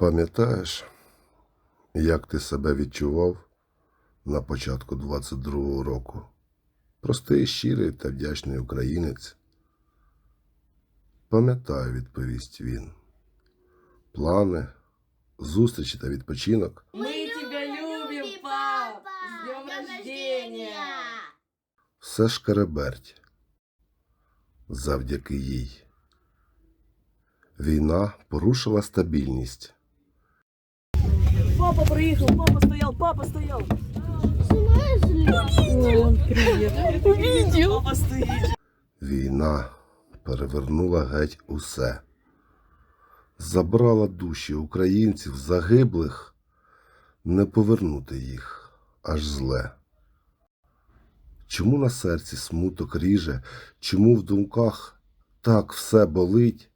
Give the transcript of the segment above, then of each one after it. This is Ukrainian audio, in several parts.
Пам'ятаєш, як ти себе відчував на початку 22-го року? Простий, щирий та вдячний українець. Пам'ятаю, відповість він. Плани, зустрічі та відпочинок Мы тебя любим, пап! С днем рождения! все шкереберть. Завдяки їй. Війна порушила стабільність. Папа приехал, папа стоял, папа стоял! Папа стоит! Війна перевернула геть усе. Забрала душі українців загиблих, не повернути їх аж зле. Чому на серці смуток ріже, чому в думках так все болить?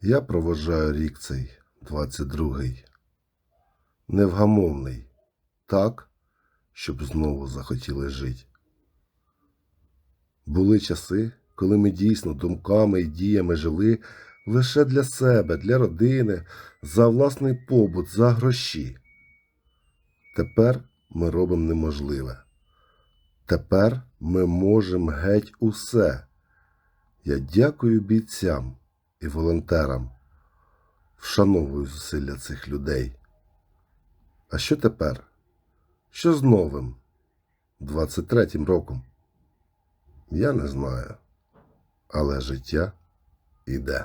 Я проважаю рік цей, 22-й, невгамовний, так, щоб знову захотіли жить. Були часи, коли ми дійсно думками і діями жили лише для себе, для родини, за власний побут, за гроші. Тепер ми робимо неможливе. Тепер ми можемо геть усе. Я дякую бійцям і волонтерам. Вшановую зусилля цих людей. А що тепер? Що з новим? 23-м роком? Я не знаю. Але життя іде.